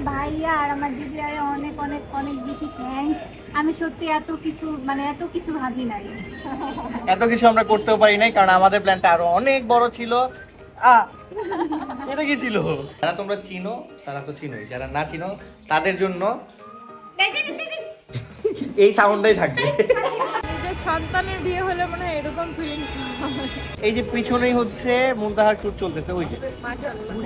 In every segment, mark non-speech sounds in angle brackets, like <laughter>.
আমার ভাইয়া আর আমার দিদি আর অনেক অনেক অনেক বেশি থ্যাঙ্কস আমি সত্যি এত কিছু মানে এত কিছু ভাবি নাই। এত কিছু আমরা করতেও পারি নাই কারণ আমাদের প্ল্যানটা আরও অনেক বড় ছিল। আ এটা কি ছিল? যারা তোমরা চিনো তারা তো চিনোই। যারা না চিনো তাদের জন্য এই সাউন্ডটাই থাকবে। সন্তানের বিয়ে হলে মনে হয় এরকম ফিলিংস এই যে পিছনেই হচ্ছে মুন্তাহার শুট চলতেছে ওই যে।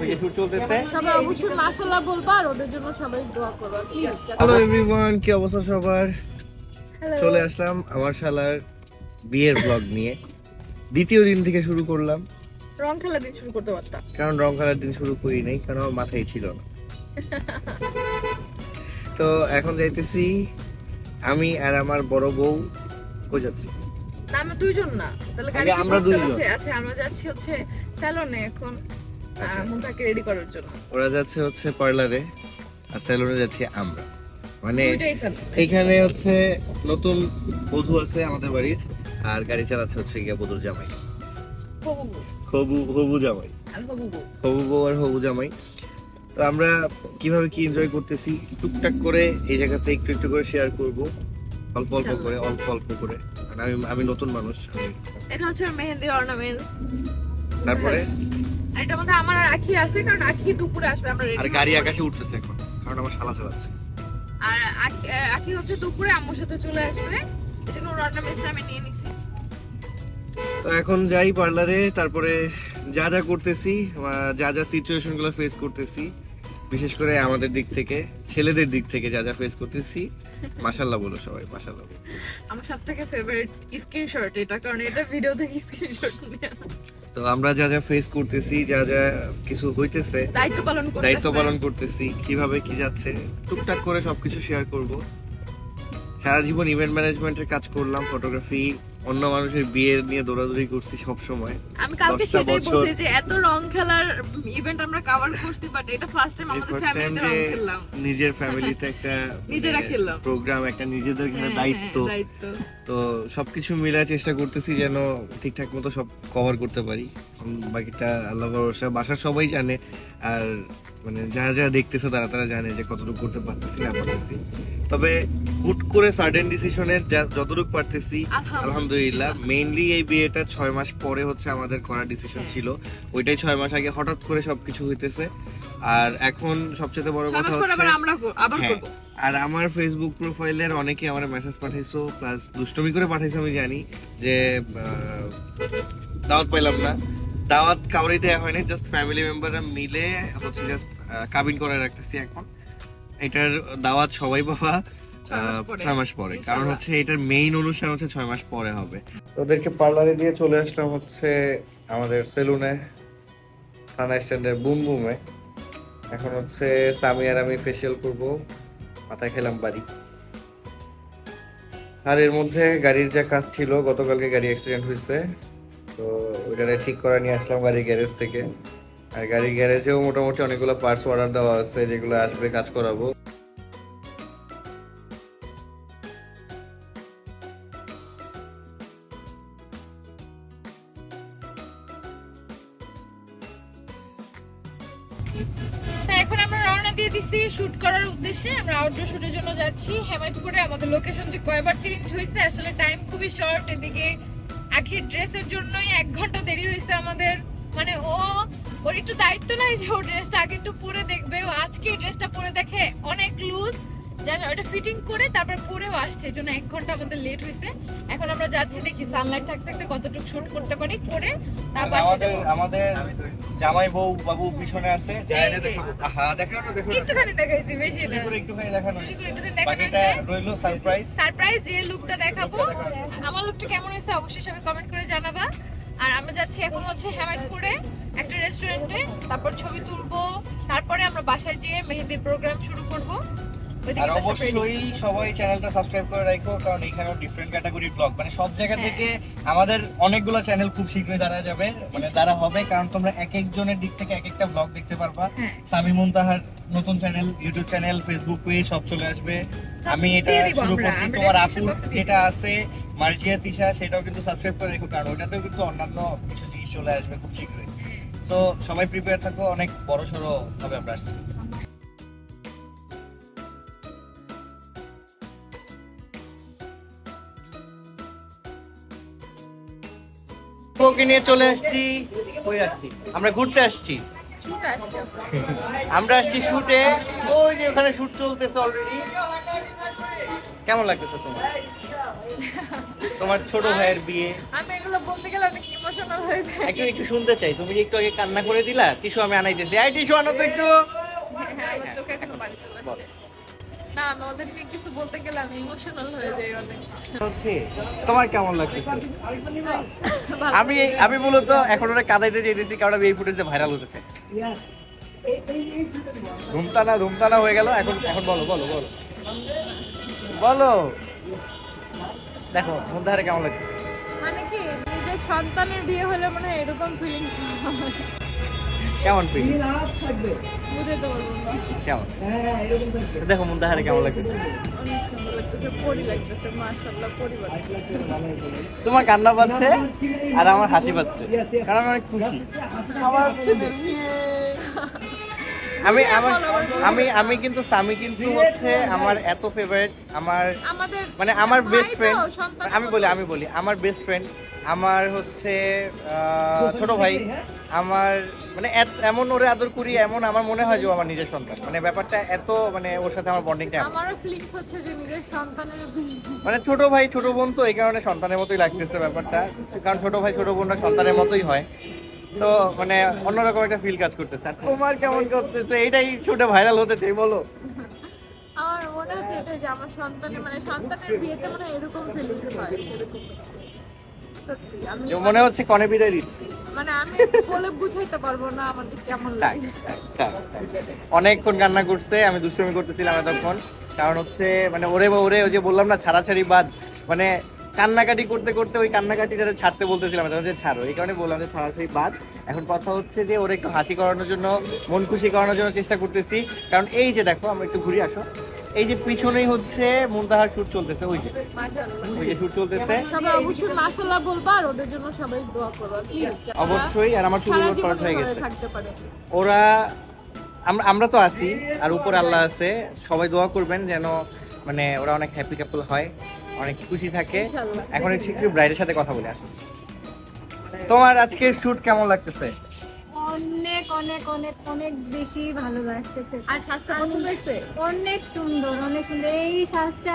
ওই যে শুট চলতেছে। সবাই অবশ্যই মাশাল্লাহ বলবা আর ওদের জন্য সবাই দোয়া করো প্লিজ হ্যালো এভরিওয়ান কি অবস্থা সবার? চলে আসলাম আমার শালার বিয়ের ব্লগ নিয়ে। দ্বিতীয় দিন থেকে শুরু করলাম। রং খেলা দিয়ে শুরু করতে পারতাম। কারণ রং খেলার দিন শুরু করি নাই কারণ আমার মাথায় ছিল না। তো এখন যাইতেছি আমি আর আমার বড় বউ কই যাচ্ছি? না আমরা দুইজন না। তাহলে গাড়ি আমরা দুইজন। আচ্ছা আমরা যাচ্ছি হচ্ছে স্যালনে এখন আচ্ছা। মুন্তাকে রেডি করার জন্য। ওরা যাচ্ছে হচ্ছে পার্লারে আর স্যালুনে যাচ্ছি আমরা। মানে এইখানে হচ্ছে নতুন বধূ আছে আমাদের বাড়ির আর গাড়ি চালাচ্ছে হচ্ছে গিয়া বধুর জামাই। হবু হবু জামাই। হবু বউ। আর হবু জামাই। তো আমরা কীভাবে কি এনজয় করতেছি টুকটাক করে এই জায়গাতে একটু একটু করে শেয়ার করব। অল্প অল্প করে অল্প অল্প করে। কারণ আমি আমি নতুন মানুষ এটা হচ্ছে মেহেন্দির অর্নামেন্টস তারপরে? এটার মধ্যে আমার আখি আছে কারণ আখি দুপুরে আসবে আমরা রেডি আর গাড়ি আকাশে উঠতেছে এখন কারণ আমার শালা চালাচ্ছে। আর আখি- হচ্ছে দুপুরে আম্মুর সাথে চলে আসবে। এই জন্য ওর অর্নামেন্টসটা আমি নিয়ে নিছি। তো এখন যাই পার্লারে তারপরে যা যা করতেছি যা যা সিচুয়েশনগুলো ফেস করতেছি বিশেষ করে আমাদের দিক থেকে ছেলেদের দিক থেকে যা যা ফেস করতেছি মাশাল্লাহ বলো সবাই মাশাল্লাহ আমার সব থেকে ফেভারিট স্ক্রিনশট এটা কারণ এটা ভিডিও থেকে স্ক্রিনশট তো আমরা যা যা ফেস করতেছি যা যা কিছু হইতেছে দায়িত্ব পালন করতে দায়িত্ব পালন করতেছি কীভাবে কি যাচ্ছে টুকটাক করে সবকিছু শেয়ার করব। সারা জীবন ইভেন্ট ম্যানেজমেন্টের কাজ করলাম ফটোগ্রাফি অন্য মানুষের বিয়ের নিয়ে দৌড়াদৌড়ি করছি সব সময় আমি কালকে সেটাই বলছি যে এত রং খেলার ইভেন্ট আমরা কভার করছি বাট এটা ফার্স্ট টাইম আমাদের ফ্যামিলিতে রং খেললাম। নিজের ফ্যামিলিতে একটা <laughs> নিজেরা খেললাম। প্রোগ্রাম একটা নিজেদের এখানে হ্যাঁ, দায়িত্ব। হ্যাঁ, দায়িত্ব। তো সবকিছু মিলার চেষ্টা করতেছি যেন ঠিকঠাক মতো সব কভার করতে পারি। বাকিটা আল্লাহ ভরসা বাসার সবাই জানে। আর মানে যারা যারা দেখতেছে তারা তারা জানে যে কতটুকু করতে পারতেছি না পারতেছি। তবে হুট করে সার্টেন ডিসিশনের যতটুকু পারতেছি আলহামদুলিল্লাহ। মেইনলি এই বিয়েটা ছয় মাস পরে হচ্ছে আমাদের করার ডিসিশন হ্যাঁ। ছিল। ওইটাই ছয় মাস আগে হঠাৎ করে সবকিছু হইতেছে। আর এখন সবচেয়ে বড় কথা হচ্ছে হ্যাঁ। আর আমার ফেসবুক প্রোফাইলের অনেকে আমার মেসেজ পাঠাইছো প্লাস দুষ্টমি করে পাঠাইছো আমি জানি যে দাওয়াত পাইলাম না। দাওয়াত কাউরে দেওয়া হয়নি জাস্ট ফ্যামিলি মেম্বাররা মিলে হচ্ছে জাস্ট কাবিন করে রাখতেছি এখন। এটার দাওয়াত সবাই পাবা ছয় মাস আহ, পরে। মাস পরে কারণ হচ্ছে এটার মেইন অনুষ্ঠান হচ্ছে ছয় মাস পরে হবে। ওদেরকে পার্লারে দিয়ে চলে আসলাম হচ্ছে আমাদের সেলুনে থানা স্ট্যান্ডের বুম বুমে। এখন হচ্ছে সামি আর আমি ফেসিয়াল করব মাথায় খেলাম বাড়ি। আর এর মধ্যে গাড়ির যা কাজ ছিল গতকালকে গাড়ি অ্যাক্সিডেন্ট হয়েছে। তো ওইটারে ঠিক করা নিয়ে আসলাম গাড়ির গ্যারেজ থেকে। আর গাড়ির গ্যারেজেও মোটামুটি অনেকগুলো পার্টস অর্ডার দেওয়া আছে, যেগুলো আসবে কাজ করাবো। তা এখন আমরা রওনা দিয়ে দিছি শুট করার উদ্দেশ্যে। আমরা আউটডোর শুটের জন্য যাচ্ছি। হেমায়তপুরে আমাদের লোকেশন যে কয়বার চেঞ্জ হয়েছে, আসলে টাইম খুবই শর্ট এদিকে আখির ড্রেসের জন্যই এক ঘণ্টা দেরি হয়েছে আমাদের। মানে ও, ওর একটু দায়িত্ব নাই যে ও ড্রেসটা আগে একটু পরে দেখবে। ও আজকে ড্রেসটা পরে দেখে অনেক লুজ জানো ওটা ফিটিং করে তারপর পরেও আসছে এই জন্য এক ঘণ্টা আমাদের লেট হয়েছে। এখন আমরা যাচ্ছি দেখি সানলাইট থাকতে থাকতে কতটুকু শুট করতে পারি করে তারপর আমাদের আমাদের জামাই বউ বাবু পিছনে আছে যে। হ্যাঁ না দেখানো একটুখানি দেখাইছি বেশি না। একটুখানি দেখানো বাকিটা। রইল সারপ্রাইজ সারপ্রাইজ যে লুকটা দেখাবো। আমার লুকটা কেমন হয়েছে অবশ্যই সবাই কমেন্ট করে জানাবা। আর আমরা যাচ্ছি এখন হচ্ছে হেমায়তপুরে একটা রেস্টুরেন্টে তারপর ছবি তুলবো। তারপরে আমরা বাসায় যেয়ে মেহেদি প্রোগ্রাম শুরু করব। আর তো অবশ্যই সবাই চ্যানেলটা সাবস্ক্রাইব করে রাখো কারণ এখানেও ডিফারেন্ট ক্যাটাগরি ব্লগ মানে সব জায়গা হ্যাঁ। থেকে আমাদের অনেকগুলো চ্যানেল খুব শীঘ্রই দাঁড়া যাবে। মানে দাঁড়া হবে কারণ তোমরা এক একজনের দিক থেকে এক একটা ব্লগ দেখতে পারবা। হ্যাঁ। নতুন channel YouTube channel Facebook page সব চলে আসবে। আমি এটা শুরু করছি। তোমার আপুর যেটা আছে মার্জিয়া তিশা সেটাও কিন্তু সাবস্ক্রাইব করে রেখো কারণ ওটাতেও কিন্তু অন্যান্য কিছু জিনিস চলে আসবে খুব শীঘ্রই। সো সবাই প্রিপেয়ার থাকো অনেক বড় সড়ো ভাবে আমরা আসছি। আপুকে নিয়ে চলে আসছি। কই আসছি? আমরা ঘুরতে আসছি। আমরা আসছি। শুটে। ওই যে ওখানে শুট চলতেছে অলরেডি কেমন লাগতেছে তোমার? তোমার ছোট ভাইয়ের বিয়ে। আমি এগুলো বলতে গেলে অনেক ইমোশনাল হয়ে যায় একটু একটু শুনতে চাই। তুমি একটু আগে কান্না করে দিলা টিস্যু আমি আনাইতেছি। এই টিস্যু আনো তো একটু। আমি ওদের নিয়ে কিছু বলতে গেলে আমি ইমোশনাল হয়ে যাই অনেক। তোমার কেমন লাগতেছে? আমি আমি মূলত এখন ওরা কাদাইতে যেতেছি কারণ আমি এই ফুটেজে ভাইরাল হতেছে। ধুমতানা ধুমতানা হয়ে গেল এখন এখন বলো বলো বলো। বলো। দেখো মুন্দাহারে কেমন লাগছে? মানে কি নিজের সন্তানের বিয়ে হলে মনে হয় এরকম ফিলিংস কেমন ফিল পারব কেমন? দেখো মুন্দাহারে কেমন লাগছে? লাগতেছে তোমার কান্না পাচ্ছে আর আমার হাসি পাচ্ছে। কারণ আমি অনেক খুশি আমার ছেলের বিয়ে। আমি আমার আমি আমি কিন্তু স্বামী কিন্তু হচ্ছে আমার এত ফেভারিট আমার মানে আমার বেস্ট ফ্রেন্ড আমি বলি আমি বলি আমার বেস্ট ফ্রেন্ড আমার হচ্ছে ছোট ভাই আমার মানে এমন ওরে আদর করি এমন আমার মনে হয় যে আমার নিজের সন্তান। মানে ব্যাপারটা এত মানে ওর সাথে আমার বন্ডিংটা আমারও ফিলিংস হচ্ছে যে নিজের সন্তানের মানে ছোট ভাই ছোট বোন তো এই কারণে সন্তানের মতোই লাগতেছে ব্যাপারটা। কারণ ছোট ভাই ছোট বোনরা সন্তানের মতোই হয়। তো মানে অন্যরকম একটা ফিল কাজ করতেছে। আর তোমার <laughs> কেমন করতেছে? এইটাই ছোট ভাইরাল হতে চাই বলো। <laughs> আমার মনে হচ্ছে এটা যে আমার সন্তানের মানে সন্তানের বিয়েতে মনে এরকম হয় সেরকম। মনে হচ্ছে কনে বিদায় দিচ্ছে। মানে আমি বলে বুঝাইতে পারব না আমাদের কেমন <laughs> লাগে। অনেকক্ষণ কান্না করছে আমি দুষ্টুমি করতেছিলাম এতক্ষণ। কারণ হচ্ছে মানে ওরে বা ওরে ওই যে বললাম না ছাড়াছাড়ি বাদ। মানে কান্নাকাটি করতে করতে ওই কান্নাকাটি কান্নাকাটিটা ছাড়তে বলতেছিলাম তখন যে ছাড়ো। এই কারণে বললাম যে ছাড়াছাড়ি বাদ। এখন কথা হচ্ছে যে ওরে একটু হাসি করানোর জন্য মন খুশি করানোর জন্য চেষ্টা করতেছি। কারণ এই যে দেখো আমরা একটু ঘুরে আসো। এই যে পিছনেই হচ্ছে মুন্তাহার শুট চলতেছে ওই যে। ওই যে শুট চলতেছে। সবাই অবশ্যই মাশাআল্লাহ বলবা আর ওদের জন্য সবাই দোয়া করবা প্লিজ অবশ্যই আর আমার জীবন পাল্ট হয়ে গেছে। ওরা আমরা আমরা তো আছি আর উপর আল্লাহ আছে। সবাই দোয়া করবেন যেন মানে ওরা অনেক হ্যাপি কাপল হয়। অনেক খুশি থাকে। এখন একটু একটু ব্রাইডের সাথে কথা বলে আসুন তোমার আজকে শুট কেমন লাগতেছে? অনেক অনেক অনেক অনেক বেশি ভালো লাগতেছে আর পছন্দ হয়েছে অনেক সুন্দর অনেক সুন্দর। এই সাজটা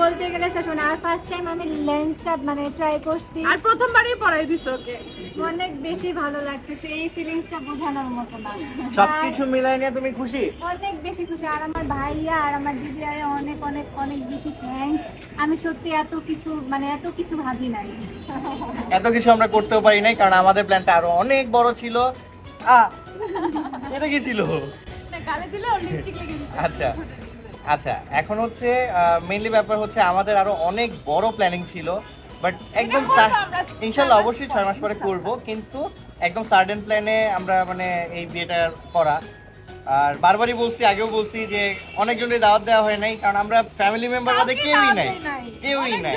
বলতে গেলে হয় আর ফার্স্ট টাইম আমি লেন্সটা মানে ট্রাই করছি। আর প্রথমবারই পড়াই দিছো ওকে। অনেক বেশি ভালো লাগতেছে এই ফিলিংসটা বোঝানোর মতো না। সবকিছু মিলাই নিয়ে তুমি খুশি? অনেক বেশি খুশি। আর আমার ভাইয়া আর আমার দিদি আর অনেক অনেক অনেক বেশি থ্যাঙ্কস আমি সত্যি এত কিছু মানে এত কিছু ভাবি নাই। এত কিছু আমরা করতেও পারি নাই কারণ আমাদের প্ল্যানটা আরও অনেক বড় ছিল। এটা কি ছিল? আচ্ছা আচ্ছা এখন হচ্ছে মেইনলি ব্যাপার হচ্ছে আমাদের আরও অনেক বড় প্ল্যানিং ছিল বাট একদম। ইনশাল্লাহ অবশ্যই ছয় মাস পরে করব কিন্তু একদম সার্ডেন প্ল্যানে আমরা মানে এই বিয়েটা করা। আর বারবারই বলছি আগেও বলছি যে অনেকজনের দাওয়াত দেওয়া হয় নাই কারণ আমরা ফ্যামিলি মেম্বার মধ্যে কেউই নাই। কেউই নাই।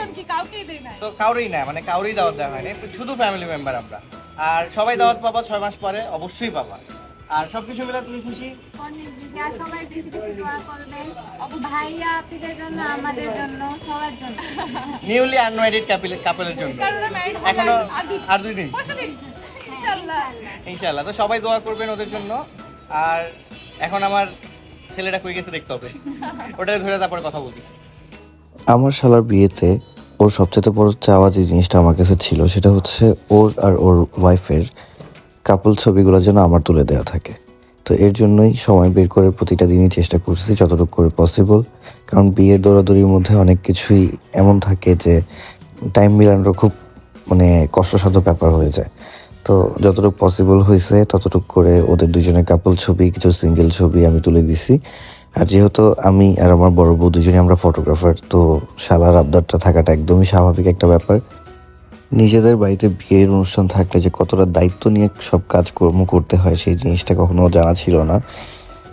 তো কাউরেই নাই মানে কাউরেই দাওয়াত দেওয়া হয়নি শুধু ফ্যামিলি মেম্বার আমরা। আর সবাই দাওয়াত পাবা ছয় মাস পরে অবশ্যই পাবা। আর সবকিছু মিলে তুমি খুশি? অনেক বেশি আর সবাই বেশি বেশি দোয়া করবেন। ভাইয়া আপনাদের জন্য আমাদের জন্য সবার জন্য। নিউলি আনম্যারিড কাপেলের জন্য। এখনও আর দুই দিন। ইনশাআল্লাহ ইনশাল্লাহ। তো সবাই দোয়া করবেন ওদের জন্য। আর এখন আমার ছেলেটা কই গেছে দেখতে হবে। ওটা ধরে কথা বলছি আমার শালার বিয়েতে ওর সবচেয়ে বড় চাওয়া যে জিনিসটা আমার কাছে ছিল, সেটা হচ্ছে ওর আর ওর ওয়াইফের কাপল ছবিগুলো যেন আমার তুলে দেওয়া থাকে। তো এর জন্যই সময় বের করে প্রতিটা দিনই চেষ্টা করছি যতটুকু করে পসিবল কারণ বিয়ের দৌড়াদৌড়ির মধ্যে অনেক কিছুই এমন থাকে যে টাইম মিলানোর খুব মানে কষ্টসাধ্য ব্যাপার হয়ে যায়। তো যতটুকু পসিবল হয়েছে ততটুকু করে ওদের দুজনের কাপল ছবি, কিছু সিঙ্গেল ছবি আমি তুলে দিছি। আর যেহেতু আমি আর আমার বড় বউ দুজনে আমরা ফটোগ্রাফার তো শালার আবদারটা থাকাটা একদমই স্বাভাবিক একটা ব্যাপার। নিজেদের বাড়িতে বিয়ের অনুষ্ঠান থাকলে যে কতটা দায়িত্ব নিয়ে সব কাজকর্ম করতে হয়, সেই জিনিসটা কখনো জানা ছিল না।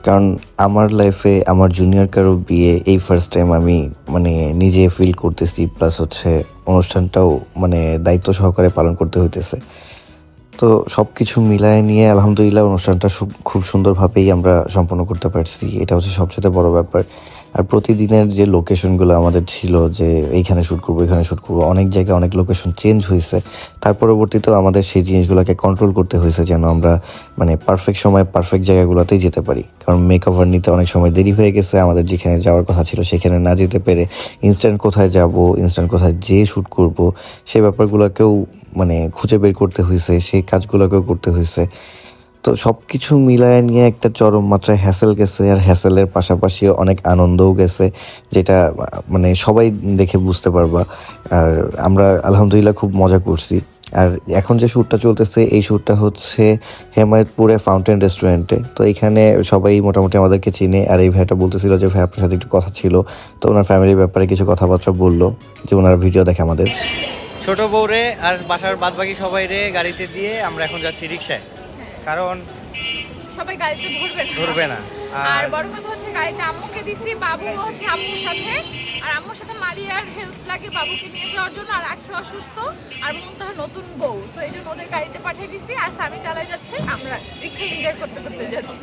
কারণ আমার লাইফে আমার জুনিয়র কারও বিয়ে এই ফার্স্ট টাইম আমি মানে নিজে ফিল করতেছি প্লাস হচ্ছে অনুষ্ঠানটাও মানে দায়িত্ব সহকারে পালন করতে হইতেছে। তো সব কিছু মিলায় নিয়ে আলহামদুলিল্লাহ অনুষ্ঠানটা খুব সুন্দরভাবেই আমরা সম্পন্ন করতে পারছি। এটা হচ্ছে সবচেয়ে বড় ব্যাপার। আর প্রতিদিনের যে লোকেশনগুলো আমাদের ছিল যে এইখানে শ্যুট করব, এখানে শ্যুট করব, অনেক জায়গায় অনেক লোকেশন চেঞ্জ হয়েছে। তার পরবর্তীতেও আমাদের সেই জিনিসগুলোকে কন্ট্রোল করতে হয়েছে যেন আমরা মানে পারফেক্ট সময় পারফেক্ট জায়গাগুলোতেই যেতে পারি। কারণ মেক ওভার নিতে অনেক সময় দেরি হয়ে গেছে, আমাদের যেখানে যাওয়ার কথা ছিল সেখানে না যেতে পেরে ইনস্ট্যান্ট কোথায় যাব ইনস্ট্যান্ট কোথায় যেয়ে শ্যুট করব সেই ব্যাপারগুলোকেও মানে খুঁজে বের করতে হয়েছে, সেই কাজগুলোকেও করতে হয়েছে। তো সব কিছু মিলায় নিয়ে একটা চরম মাত্রায় হ্যাসেল গেছে, আর হ্যাসেলের পাশাপাশি অনেক আনন্দও গেছে, যেটা মানে সবাই দেখে বুঝতে পারবা। আর আমরা আলহামদুলিল্লাহ খুব মজা করছি। আর এখন যে শ্যুটটা চলতেছে, এই শ্যুটটা হচ্ছে হেমায়তপুরে ফাউন্টেন রেস্টুরেন্টে তো এখানে সবাই মোটামুটি আমাদেরকে চিনে, আর এই ভাইটা বলতেছিল যে ভাই, আপনার সাথে একটু কথা ছিল। তো ওনার ফ্যামিলির ব্যাপারে কিছু কথাবার্তা বলল, যে ওনার ভিডিও দেখে আমাদের। ছোট বউরে আর বাসার বাদ বাকি সবাই রে গাড়িতে দিয়ে আমরা এখন যাচ্ছি রিক্সায় কারণ সবাই গাড়িতে ধরবে না। ধরবে না। আর বড় কথা হচ্ছে গাড়িতে আম্মুকে দিছি বাবু হচ্ছে আম্মুর সাথে। আর আম্মুর সাথে মারিয়ার হেল্প লাগে বাবুকে নিয়ে যাওয়ার জন্য আর আখি অসুস্থ। আর মুনতাহা নতুন বউ। তো এই জন্য ওদের গাড়িতে পাঠিয়ে দিছি। আর স্বামী চালাই যাচ্ছে। আমরা রিক্সা এনজয় করতে করতে যাচ্ছি।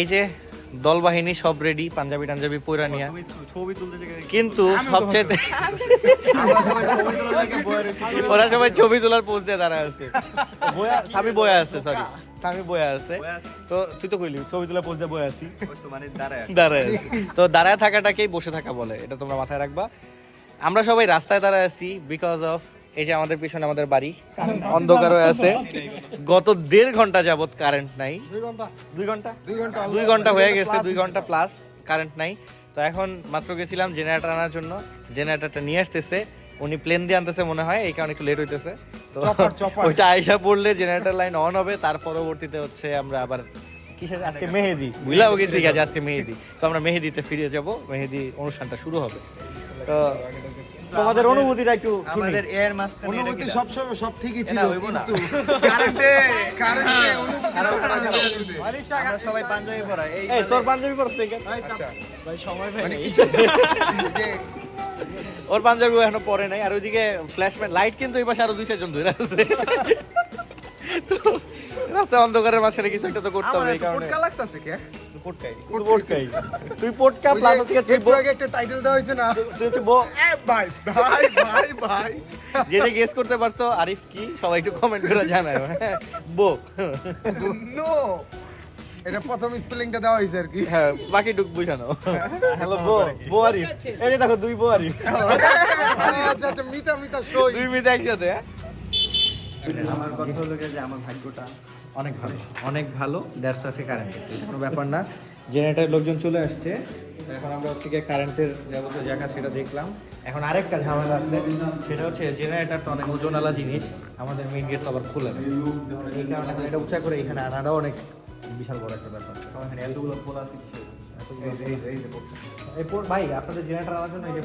এই যে দল বাহিনী সব রেডি পাঞ্জাবি টাঞ্জাবি পয়রা নিয়ে। কিন্তু সবচেয়ে ওরা সবাই ছবি তোলার পোজ দিয়ে দাঁড়া আছে। বয়া স্বামী বয়া আছে সরি স্বামী বয়া আছে। তো তুই তো কইলি ছবি তোলার পোজ দিয়ে বয়া আছি। দাঁড়ায় আছি। তো দাঁড়ায় থাকাটাকেই বসে থাকা বলে এটা তোমরা মাথায় রাখবা। আমরা সবাই রাস্তায় দাঁড়ায় আছি বিকজ অফ এই যে আমাদের পিছনে আমাদের বাড়ি। অন্ধকার হয়ে আছে। গত দেড় ঘণ্টা যাবত কারেন্ট নাই। দুই ঘণ্টা। দুই ঘণ্টা? দুই ঘণ্টা হয়ে গেছে দুই ঘণ্টা প্লাস কারেন্ট নাই। তো এখন মাত্র গেছিলাম জেনারেটর আনার জন্য। জেনারেটরটা নিয়ে আসতেছে। উনি প্লেন দিয়ে আনতেছে মনে হয় এই কারণে একটু লেট হইতেছে। তো ওইটা আইসা পড়লে জেনারেটর লাইন অন হবে তার পরবর্তীতে হচ্ছে আমরা আবার কিসের আজকে মেহেদি? বুঝলাম গেছি আজকে মেহেদি। তো আমরা মেহেদিতে ফিরে যাব মেহেদি অনুষ্ঠানটা শুরু হবে। তো তোমাদের অনুভূতিটা একটু। আমাদের এর মাঝখানে অনুভূতি সব সময় সব ঠিকই ছিল। কিন্তু <laughs> কারেন্টে কারেন্টে খারাপ। আমরা সবাই পাঞ্জাবি পরা এই তোর পাঞ্জাবি পরছ থেকে আচ্ছা। মানে কিছু <laughs> যে ওর পাঞ্জাবি ও এখনও পরে নাই আর ওইদিকে ফ্ল্যাশম্যান লাইট কিন্তু এই পাশে আরও দুই চারজন ধরে আছে। <laughs> তো রাস্তায় অন্ধকারের মাঝখানে কিছু একটা তো করতে হবে এই কারণে। পটকা লাগতাছে কে? তুই তুই পটকা ওই থেকে তুই একটু একটা টাইটেল দেওয়া হয়েছে না? তুই হচ্ছে বো ভাই ভাই ভাই ভাই। যে যে গেস করতে পারছ আরিফ কি? সবাই একটু কমেন্ট করে জানায়। বো। নো এটা প্রথম স্পেলিংটা দেওয়া হয়েছে আর কি। হ্যাঁ বাকি টুক বুঝানো। হ্যালো বো বো আরিফ। এই যে দেখো দুই বো আরিফ। আচ্ছা আচ্ছা মিতা মিতা সই। দুই মিনিট একসাথে হ্যাঁ? আমার কথা হলো যে আমার ভাগ্যটা অনেক ভালো। অনেক ভালো দেড়শো আছে কারেন্ট আছে কোনো ব্যাপার না। জেনারেটারের লোকজন চলে আসছে। এখন আমরা হচ্ছে গিয়ে কারেন্টের যাবতীয় জায়গা সেটা দেখলাম। এখন আরেকটা ঝামেলা আছে, সেটা হচ্ছে জেনারেটার তো অনেক ওজনওয়ালা জিনিস। আমাদের মেন গেট তো আবার খুলে এই কারণে এটা উঁচা করে এখানে আনাটাও অনেক বিশাল বড় একটা ব্যাপার। এতগুলো খোলা আছে ভাই আপনাদের জেনারেটর আনার জন্য এই যে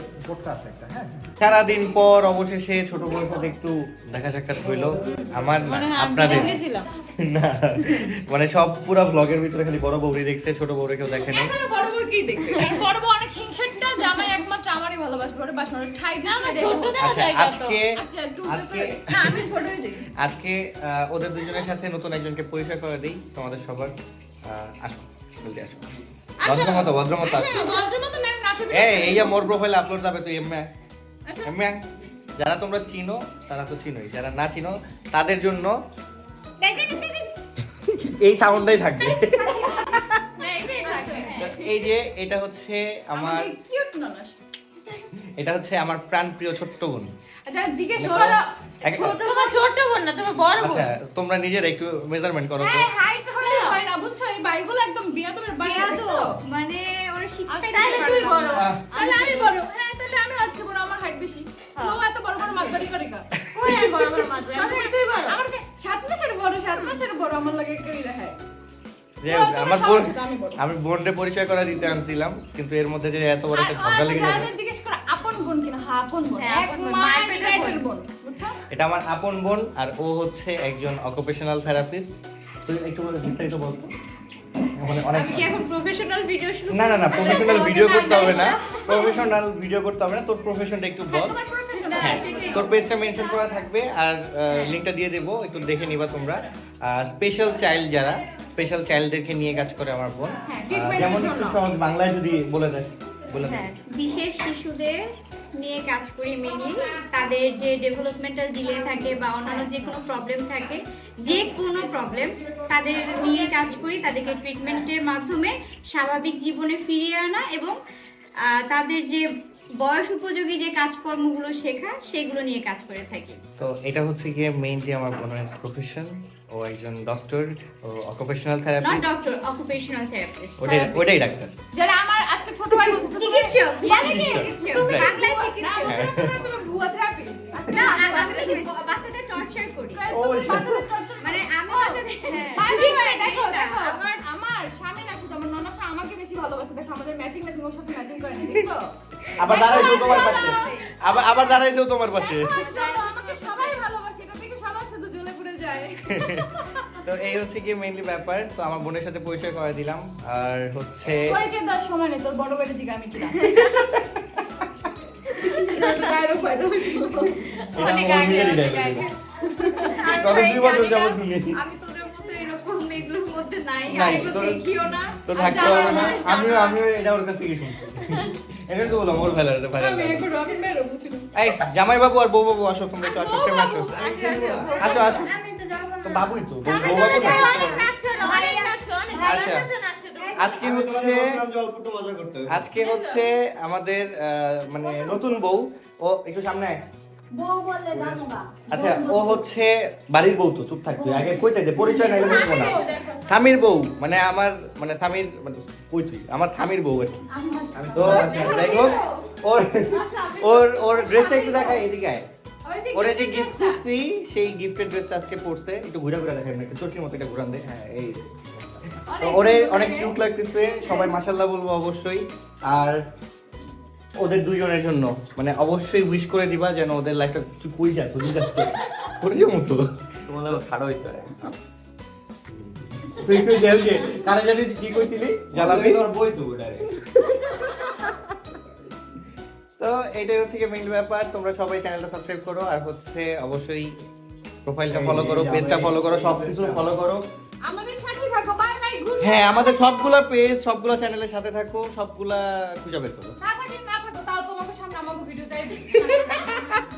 একটা হ্যাঁ? সারাদিন পর অবশেষে ছোট বউর সাথে একটু দেখা সাক্ষাৎ হইল। আমার না আপনাদের না মানে সব পুরো ব্লগের ভিতরে খালি বড় বউরি দেখছে ছোট বউরে কেউ দেখে নাই। এখনও বড় বউকেই দেখবে? কারণ বড় বউ অনেক হিংসাটা জামাই একমাত্র আমারই ভালোবাসবে ওরে বাসনা ঠাই দিতে আচ্ছা আজকে আচ্ছা আজকে না আমি ছোটই দেখি। আজকে আহ, ওদের দুজনের সাথে নতুন একজনকে পরিচয় করে দিই তোমাদের সবার। আহ, আসো জলদি আসো। ভদ্রমতো ভদ্রমতো হ্যাঁ, ম্যাম নাচবে এই মোর প্রোফাইল আপলোড যাবে তুই এমএ আচ্ছা। এমএ যারা তোমরা চিনো তারা তো চিনোই। যারা না চিনো তাদের জন্য এই সাউন্ডটাই থাকবে। এই যে এটা হচ্ছে আমার এটা হচ্ছে আমার প্রাণপ্রিয় ছোট্ট বোন। আচ্ছা জিজ্ঞেস করো। এক- তোমার ছোট বোন না তোমার বড় আচ্ছা তোমরা নিজেরা একটু মেজারমেন্ট করো তো। হ্যাঁ হাইট হয় বুঝছ? এই বাইগুলো একদম বিয়া তোমার বাড়ি মানে ওরা শিখতে তাহলে তুই বড়। তাহলে আমি বড়। হ্যাঁ তাহলে আমি আজকে বড় আমার হাইট বেশি। ও এত বড় বড় মাতবাড়ি করে কা ওই বড় বড় মাতবাড়ি <laughs> তুই বড়। আমার সাত মাসের বড় সাত মাসের বড় আমার লাগে আমার বোন আমি বড়। বোনরে পরিচয় করা দিতে আনছিলাম কিন্তু এর মধ্যে যে এত বড় একটা ঝগড়া লেগে যাবে। জিজ্ঞেস করে আপন বোন কিনা? হ্যাঁ আপন বোন। হ্যাঁ, এক মায়ের মায়ের পেটের পেটের বোন এটা আমার আপন বোন আর ও হচ্ছে একজন অকুপেশনাল থেরাপিস্ট তুই একটু বিস্তারিত বলতো। মানে অনেক আমি কি এখন প্রফেশনাল ভিডিও শুরু না না না প্রফেশনাল ভিডিও করতে হবে না। প্রফেশনাল ভিডিও করতে হবে না। তোর প্রফেশনটা একটু বল। হ্যাঁ, তোর পেজটা মেনশন করা থাকবে আর লিংকটা দিয়ে দেবো একটু দেখে নিবা তোমরা। স্পেশাল চাইল্ড যারা স্পেশাল চাইল্ডদেরকে নিয়ে কাজ করে আমার বোন। হ্যাঁ, যেমন সহজ বাংলায় যদি বলে দেয় বলে হ্যাঁ বিশেষ শিশুদের নিয়ে কাজ করি মেনলি তাদের যে ডেভেলপমেন্টাল ডিলে থাকে বা অন্যান্য যে কোনো প্রবলেম থাকে, যে কোনো প্রবলেম তাদের নিয়ে কাজ করি, তাদেরকে ট্রিটমেন্টের মাধ্যমে স্বাভাবিক জীবনে ফিরিয়ে আনা এবং তাদের যে বয়স উপযোগী যে কাজকর্মগুলো শেখা সেগুলো নিয়ে কাজ করে থাকি তো এটা হচ্ছে গিয়ে মেইনলি আমার বোনের প্রফেশন ও একজন doctor O occupational not therapist doctor occupational therapist ওটাই ওটাই ডাক্তার যারা আমার আজকে ছোট ভাই বলতেছে চিকিৎসক জানে কি চিকিৎসক। তুমি. বাংলায় চিকিৎসক তুমি ভুয়া থেরাপি না আমি বাচ্চাদের টর্চার করি মানে আমি বাচ্চাদের দেখো দেখো আমার আমার স্বামী না শুধু আমার ননদ আমাকে বেশি ভালোবাসে দেখো আমাদের ম্যাচিং ম্যাচিং ওর সাথে ম্যাচিং করে না আবার দাঁড়াইছো তোমার পাশে। আবার আবার দাঁড়াইছো তোমার পাশে। <laughs> তো এই হচ্ছে গিয়ে মেইনলি ব্যাপার। তো আমার বোনের সাথে পরিচয় করে দিলাম। আর হচ্ছে পরিচয় দেওয়ার সময় নেই তোর বড় ভাইয়ের দিকে আমি ছিলাম Dialogue viral হয়েছিল। এটা আমার নিজেরই dialogue এটা। গত দুই বছর যাবত শুনি আমি তোদের মতো এরকম এগুলোর মধ্যে নাই। নাই, এগুলো দেখিও তো থাকতে হবে না। আমিও আমিও এটা ওর কাছ থেকে শুনছি। এটা তো বললাম ওর ভালো এটা ভালো আমি একটু রবিন ভাইয়েরও বুঝছিলাম। এই জামাই বাবু আর বউ বাবু আসো তোমরা একটু আসো কেমন আসো। আসো আসো। আমি তো যাব তো বাবুই তো বউ বাবু আচ্ছা। তুমি। আজকে হচ্ছে আজকে হচ্ছে আমাদের আহ, মানে নতুন বউ। ও একটু সামনে আয়। আচ্ছা ও হচ্ছে বাড়ির বউ তো চুপ থাকবে আগে কইতে দে পরিচয় নাই বুঝব না। স্বামীর বউ মানে আমার মানে স্বামীর মানে কই তুই? আমার স্বামীর বউ আর কি। তো যাই হোক ওর ওর ওর ড্রেসটা একটু দেখায় এদিকে আয়। ওরে যে গিফট করছি সেই গিফটের ড্রেসটা আজকে পরছে। একটু ঘুরে ঘুরে দেখাই একটু চটির মতো একটা ঘুরান দে। হ্যাঁ এই। তো ওরে অনেক কিউট লাগতেছে। সবাই মাশাল্লাহ বলব অবশ্যই। আর ওদের দুজনের জন্য। মানে অবশ্যই উইশ করে দিবা যেন ওদের লাইফটা কিছু কই যা তুই যাস করে যাব তো তোমার লাগে খাড়া হইতে হয় তুই তুই জেল কারে জানি কি কইছিলি? জ্বালাবি তোমার বই তো তো এটাই হচ্ছে কি মেইন ব্যাপার। তোমরা সবাই চ্যানেলটা সাবস্ক্রাইব করো। আর হচ্ছে অবশ্যই প্রোফাইলটা ফলো করো পেজটা ফলো করো সব কিছু ফলো করো। আমাদের সাথে থাকো। বাই বাই গুড হ্যাঁ আমাদের সবগুলা পেজ সবগুলা চ্যানেলের সাথে থাকো সবগুলা খুঁজে বের করো। ভিডিও চাই